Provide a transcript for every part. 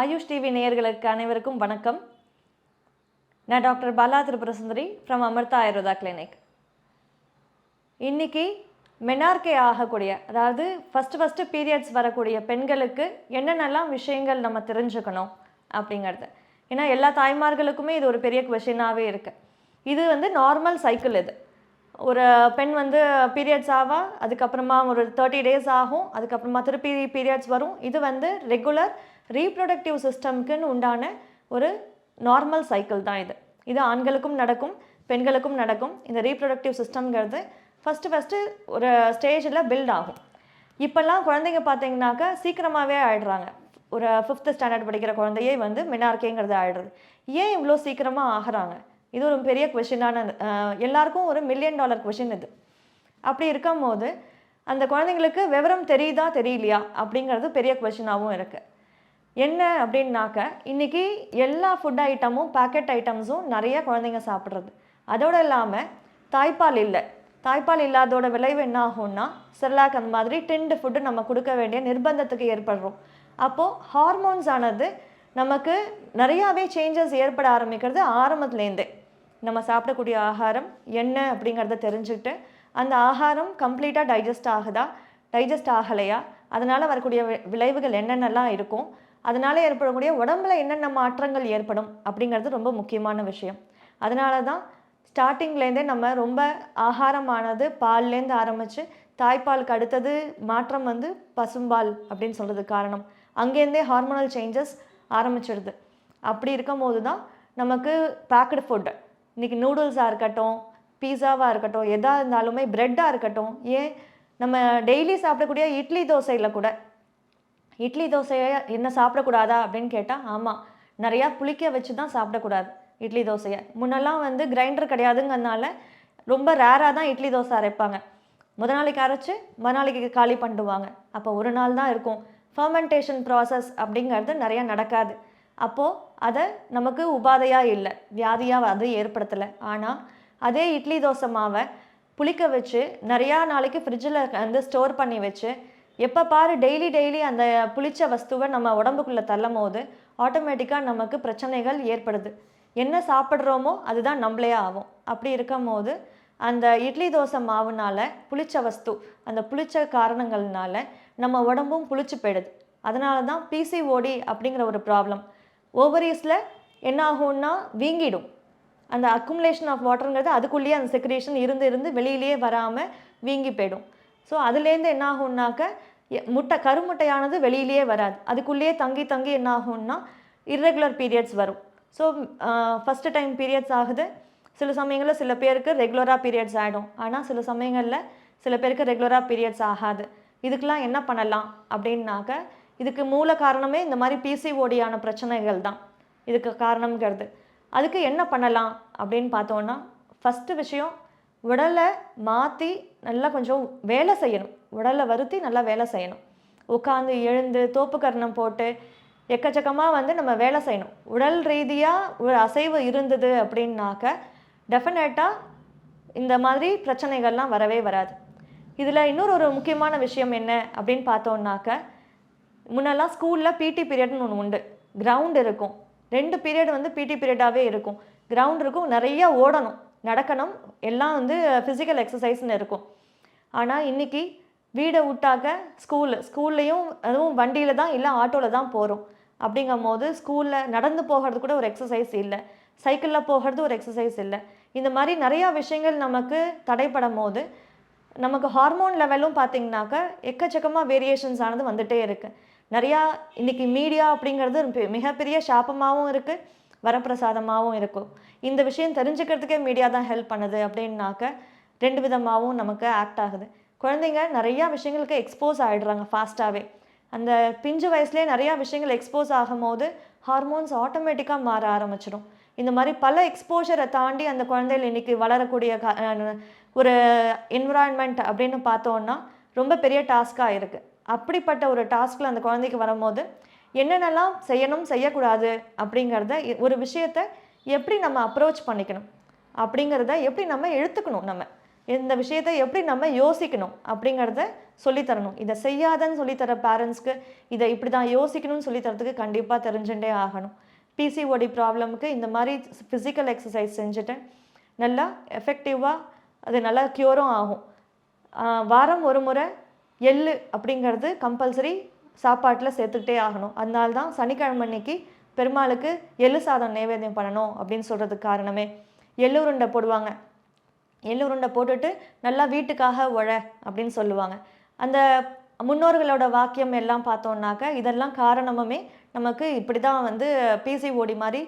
AYUSH TV நேயர்களுக்கு அனைவருக்கும் வணக்கம். நான் doctor Bala Tirupurasundari from Amrita Ayurveda clinic இன்னைக்கு மெனார்கே ஆகக்கூடிய அதாவது ஃபஸ்ட்டு ஃபஸ்ட்டு பீரியட்ஸ் வரக்கூடிய பெண்களுக்கு என்னென்னலாம் விஷயங்கள் நம்ம தெரிஞ்சுக்கணும் அப்படிங்கிறது. ஏன்னா எல்லா தாய்மார்களுக்குமே இது ஒரு பெரிய கொஷினாகவே இருக்குது இது வந்து நார்மல் சைக்கிள் இது. ஒரு பெண் வந்து பீரியட்ஸ் ஆவா அதுக்கப்புறமா ஒரு தேர்ட்டி டேஸ் ஆகும் அதுக்கப்புறமா திருப்பி பீரியட்ஸ் வரும். இது வந்து ரெகுலர் ரீப்ரொடக்டிவ் சிஸ்டம்க்குன்னு உண்டான ஒரு நார்மல் சைக்கிள் தான் இது. இது ஆண்களுக்கும் நடக்கும் பெண்களுக்கும் நடக்கும். இந்த ரீப்ரொடக்டிவ் சிஸ்டம்ங்கிறது ஃபஸ்ட்டு ஃபஸ்ட்டு ஒரு ஸ்டேஜில் பில்ட் ஆகும். இப்போல்லாம் குழந்தைங்க பார்த்தீங்கன்னாக்கா சீக்கிரமாகவே ஆயிடுறாங்க. ஒரு ஃபிஃப்த்து ஸ்டாண்டர்ட் படிக்கிற குழந்தையே வந்து மின்னார்க்கேங்கிறது ஆயிடுறது. ஏன் இவ்வளோ சீக்கிரமாக ஆகிறாங்க? இது ஒரு பெரிய கொஷினான எல்லாருக்கும் ஒரு மில்லியன் டாலர் கொஷின் இது. அப்படி இருக்கும் போது அந்த குழந்தைங்களுக்கு விவரம் தெரியுதா தெரியலையா? அப்படிங்கிறது பெரிய கொஷினாகவும் இருக்குது என்ன அப்படின்னாக்க இன்றைக்கி எல்லா ஃபுட் ஐட்டமும் பேக்கெட் ஐட்டம்ஸும் நிறைய குழந்தைங்க சாப்பிட்றது. அதோடு இல்லாமல் தாய்ப்பால் இல்லை. தாய்ப்பால் இல்லாதோட விளைவு என்ன ஆகும்னா செர்லாக் அந்த மாதிரி டிண்டு ஃபுட்டு நம்ம கொடுக்க வேண்டிய நிர்பந்தத்துக்கு ஏற்படுறோம். அப்போது ஹார்மோன்ஸ் ஆனது நமக்கு நிறையாவே சேஞ்சஸ் ஏற்பட ஆரம்பிக்கிறது ஆரம்பத்துலேருந்தே. நம்ம சாப்பிடக்கூடிய ஆகாரம் என்ன அப்படிங்கிறத தெரிஞ்சுக்கிட்டு அந்த ஆகாரம் கம்ப்ளீட்டாக டைஜஸ்ட் ஆகுதா? டைஜஸ்ட் ஆகலையா? அதனால் வரக்கூடிய விளைவுகள் என்னென்னலாம் இருக்கும்? அதனால் ஏற்படக்கூடிய உடம்புல என்னென்ன மாற்றங்கள் ஏற்படும் அப்படிங்கிறது ரொம்ப முக்கியமான விஷயம். அதனால தான் ஸ்டார்டிங்லேருந்தே நம்ம ரொம்ப ஆகாரமானது பால்லேருந்து ஆரம்பித்து தாய்ப்பாலுக்கு அடுத்தது மாற்றம் வந்து பசும்பால் அப்படின்னு சொல்கிறது காரணம். அங்கேருந்தே ஹார்மோனல் சேஞ்சஸ் ஆரம்பிச்சிடுது அப்படி இருக்கும் போது தான் நமக்கு பேக்கடு ஃபுட்டு இன்றைக்கி நூடுல்ஸாக இருக்கட்டும் பீஸாவாக இருக்கட்டும் எதாக இருந்தாலுமே ப்ரெட்டாக இருக்கட்டும் ஏன் நம்ம டெய்லி சாப்பிடக்கூடிய இட்லி தோசையில் கூட இட்லி தோசையை என்ன சாப்பிடக்கூடாதா அப்படின்னு கேட்டால் ஆமாம் நிறையா புளிக்க வச்சு தான் சாப்பிடக்கூடாது இட்லி தோசையை. முன்னெல்லாம் வந்து கிரைண்டர் கிடையாதுங்கிறதுனால ரொம்ப ரேராக தான் இட்லி தோசை அரைப்பாங்க. முத நாளைக்கு அரைச்சி மறுநாளைக்கு காலி பண்ணிடுவாங்க. அப்போ ஒரு நாள் தான் இருக்கும். ஃபர்மெண்டேஷன் ப்ராசஸ் அப்படிங்கிறது நிறையா நடக்காது. அப்போது அதை நமக்கு உபாதையாக இல்லை. வியாதியாக அது ஏற்படுத்தலை. ஆனால் அதே இட்லி தோசை மாவை புளிக்க வச்சு நிறையா நாளைக்கு ஃப்ரிட்ஜில் வந்து ஸ்டோர் பண்ணி வச்சு எப்போ பாரு டெய்லி டெய்லி அந்த புளிச்ச வஸ்துவை நம்ம உடம்புக்குள்ளே தள்ளும் போது ஆட்டோமேட்டிக்காக நமக்கு பிரச்சனைகள் ஏற்படுது. என்ன சாப்பிட்றோமோ அதுதான் நம்மளே ஆகும். அப்படி இருக்கும் போது அந்த இட்லி தோசை மாவுனால புளிச்ச வஸ்து அந்த புளிச்ச காரணங்கள்னால நம்ம உடம்பும் புளிச்சு போயிடுது. அதனால தான் பிசிஓடி அப்படிங்கிற ஒரு ப்ராப்ளம் ஓவரீஸில் என்ன ஆகும்னா வீங்கிடும். அந்த அக்குமுலேஷன் ஆஃப் வாட்டருங்கிறது அதுக்குள்ளேயே அந்த செக்ரேஷன் இருந்து இருந்து வெளியிலேயே வராமல் வீங்கி போயிடும். ஸோ அதுலேருந்து என்ன ஆகும்னாக்க எ- முட்டை கருமுட்டையானது வெளியிலேயே வராது. அதுக்குள்ளேயே தங்கி தங்கி என்ன ஆகும்னா இர்ரெகுலர் பீரியட்ஸ் வரும் ஸோ ஃபஸ்ட்டு டைம் பீரியட்ஸ் ஆகுது. சில சமயங்களில் சில பேருக்கு ரெகுலராக பீரியட்ஸ் ஆகிடும் ஆனால் சில சமயங்களில் சில பேருக்கு ரெகுலராக பீரியட்ஸ் ஆகாது. இதுக்கெலாம் என்ன பண்ணலாம் அப்படின்னாக்க இதுக்கு மூல காரணமே இந்த மாதிரி பிசிஓடியான பிரச்சனைகள் தான். இதுக்கு காரணம்ங்கிறது. அதுக்கு என்ன பண்ணலாம் அப்படின்னு பார்த்தோன்னா ஃபஸ்ட்டு விஷயம் உடலை மாற்றி நல்லா கொஞ்சம் வேலை செய்யணும். உடலை வருத்தி நல்லா வேலை செய்யணும். உட்காந்து எழுந்து தோப்பு கர்ணம் போட்டு எக்கச்சக்கமாக வந்து நம்ம வேலை செய்யணும். உடல் ரீதியாக ஒரு அசைவு இருந்தது அப்படின்னாக்க டெஃபினட்டாக இந்த மாதிரி பிரச்சனைகள்லாம் வரவே வராது. இதில் இன்னொரு ஒரு முக்கியமான விஷயம் என்ன அப்படின்னு பார்த்தோன்னாக்க முன்னெல்லாம் ஸ்கூலில் பிடி பீரியட்னு ஒன்று உண்டு. கிரவுண்ட் இருக்கும். ரெண்டு பீரியட் வந்து பிடி பீரியடாகவே இருக்கும். கிரவுண்ட் இருக்கும். நிறையா ஓடணும். நடக்கணும். எல்லாம் வந்து ஃபிசிக்கல் எக்ஸசைஸ்னு இருக்கும். ஆனால் இன்னைக்கு வீடை விட்டாக்க ஸ்கூலு ஸ்கூல்லையும் அதுவும் வண்டியில் தான் இல்லை ஆட்டோவில் தான் போகிறோம் அப்படிங்கும் போது ஸ்கூலில் நடந்து போகிறது கூட ஒரு எக்ஸசைஸ் இல்லை. சைக்கிளில் போகிறது ஒரு எக்ஸசைஸ் இல்லை. இந்த மாதிரி நிறையா விஷயங்கள் நமக்கு தடைப்படும் போது நமக்கு ஹார்மோன் லெவலும் பார்த்திங்கனாக்கா எக்கச்சக்கமாக வேரியேஷன்ஸ் ஆனது வந்துகிட்டே இருக்குது நிறையா இன்றைக்கி மீடியா அப்படிங்கிறது பெ- மிகப்பெரிய சாபமாகவும் இருக்குது வரப்பிரசாதமாகவும் இருக்கும். இந்த விஷயம் தெரிஞ்சுக்கிறதுக்கே மீடியா தான் ஹெல்ப் பண்ணுது அப்படின்னாக்க ரெண்டு விதமாகவும் நமக்கு ஆக்ட் ஆகுது. குழந்தைங்க நிறையா விஷயங்களுக்கு எக்ஸ்போஸ் ஆகிடுறாங்க ஃபாஸ்ட்டாகவே அந்த பிஞ்சு வயசுலேயே நிறையா விஷயங்கள் எக்ஸ்போஸ் ஆகும்போது ஹார்மோன்ஸ் ஆட்டோமேட்டிக்காக மாற ஆரம்பிச்சிடும். இந்த மாதிரி பல எக்ஸ்போஷரை தாண்டி அந்த குழந்தைகள் இன்னைக்கு வளரக்கூடிய க- ஒரு என்விரான்மெண்ட் அப்படின்னு பார்த்தோன்னா ரொம்ப பெரிய டாஸ்க்காக இருக்குது அப்படிப்பட்ட ஒரு டாஸ்கில் அந்த குழந்தைக்கு வரும்போது என்னென்னலாம் செய்யணும் செய்யக்கூடாது அப்படிங்கிறத ஒரு விஷயத்த எப்படி நம்ம அப்ரோச் பண்ணிக்கணும்? அப்படிங்கிறத எப்படி நம்ம எடுத்துக்கணும் நம்ம? இந்த விஷயத்தை எப்படி நம்ம யோசிக்கணும் அப்படிங்கிறத சொல்லித்தரணும். இதை செய்யாதன்னு சொல்லித்தர பேரண்ட்ஸ்க்கு இதை இப்படி தான் யோசிக்கணும்னு சொல்லித்தரத்துக்கு கண்டிப்பாக தெரிஞ்சுட்டே ஆகணும். பிசிஓடி ப்ராப்ளமுக்கு இந்த மாதிரி ஃபிசிக்கல் எக்ஸசைஸ் செஞ்சுட்டு நல்லா எஃபெக்டிவாக அது நல்லா க்யூரும் ஆகும். வாரம் ஒரு முறை எள்ளு அப்படிங்கிறது கம்பல்சரி சாப்பாட்டில் சேர்த்துக்கிட்டே ஆகணும். அதனால தான் சனிக்கிழமை அன்னைக்கு பெருமாளுக்கு எள்ளு சாதம் நைவேத்தியம் பண்ணணும் அப்படின்னு சொல்கிறதுக்கு காரணமே. எள்ளு உருண்டை போடுவாங்க. எள்ளு உருண்டை போட்டுட்டு நல்லா வீட்டுக்காக உழ அப்படின்னு சொல்லுவாங்க. அந்த முன்னோர்களோட வாக்கியம் எல்லாம் பார்த்தோம்னாக்க இதெல்லாம் காரணமுமே நமக்கு இப்படி தான் வந்து பிசிஓடி மாதிரி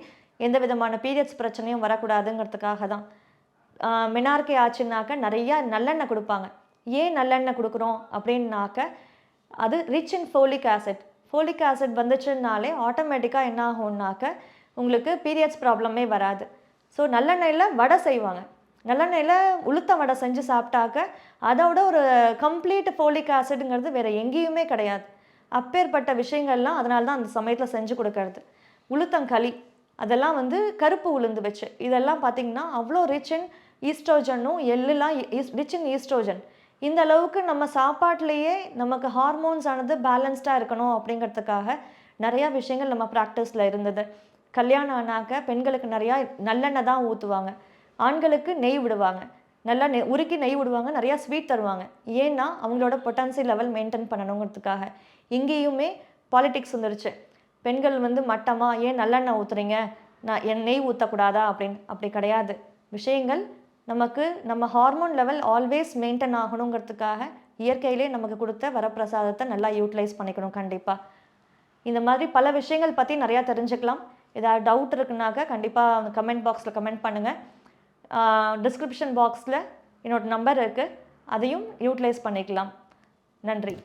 எந்த விதமான பீரியட்ஸ் பிரச்சனையும் வரக்கூடாதுங்கிறதுக்காக தான். மினார்கே ஆச்சுன்னாக்க நிறையா நல்லெண்ணெய் கொடுப்பாங்க. ஏன் நல்லெண்ணெய் கொடுக்குறோம் அப்படின்னாக்க அது rich in folic acid folic acid வந்துச்சுனாலே ஆட்டோமேட்டிக்காக என்ன ஆகும்னாக்க உங்களுக்கு பீரியட்ஸ் ப்ராப்ளமே வராது. ஸோ நல்லெண்ணெயில் வடை செய்வாங்க. நல்லெண்ணெயில் உளுத்த வடை செஞ்சு சாப்பிட்டாக்க அதோட ஒரு கம்ப்ளீட் ஃபோலிக் ஆசிடுங்கிறது வேறு எங்கேயுமே கிடையாது. அப்பேற்பட்ட விஷயங்கள்லாம் அதனால தான் அந்த சமயத்தில் செஞ்சு கொடுக்கறது. உளுத்தங்களி அதெல்லாம் வந்து கருப்பு உளுந்து வச்சு. இதெல்லாம் பார்த்தீங்கன்னா அவ்வளோ ரிச் இன் ஈஸ்ட்ரோஜனும் எள்ளுலாம் ரிச் இன் ஈஸ்ட்ரோஜன் இந்த அளவுக்கு நம்ம சாப்பாட்டிலேயே நமக்கு ஹார்மோன்ஸ் ஆனது பேலன்ஸ்டாக இருக்கணும் அப்படிங்கிறதுக்காக நிறையா விஷயங்கள் நம்ம ப்ராக்டிஸில் இருந்தது. கல்யாணம் ஆனாக்க பெண்களுக்கு நிறையா நல்லெண்ணெய் தான் ஊற்றுவாங்க ஆண்களுக்கு நெய் விடுவாங்க. நல்லா நெய் உருக்கி நெய் விடுவாங்க நிறையா ஸ்வீட் தருவாங்க. ஏன்னா அவங்களோட பொட்டான்சி லெவல் மெயின்டைன் பண்ணணுங்கிறதுக்காக இங்கேயுமே பாலிட்டிக்ஸ் வந்துருச்சு. பெண்கள் வந்து மட்டமாக ஏன் நல்லெண்ணெய் ஊற்றுறீங்க நான் என் நெய் ஊற்றக்கூடாதா அப்படின்னு? அப்படி கிடையாது. விஷயங்கள் நமக்கு நம்ம ஹார்மோன் லெவல் ஆல்வேஸ் மெயின்டைன் ஆகணுங்கிறதுக்காக இயற்கையிலே நமக்கு கொடுத்த வரப்பிரசாதத்தை நல்லா யூட்டிலைஸ் பண்ணிக்கணும் கண்டிப்பாக இந்த மாதிரி பல விஷயங்கள் பற்றி நிறையா தெரிஞ்சுக்கலாம். ஏதாவது டவுட் இருக்குனாக்க கண்டிப்பாக கமெண்ட் பாக்ஸில் கமெண்ட் பண்ணுங்கள் டிஸ்கிரிப்ஷன் பாக்ஸில் என்னோட நம்பர் இருக்குது அதையும் யூட்டிலைஸ் பண்ணிக்கலாம். நன்றி.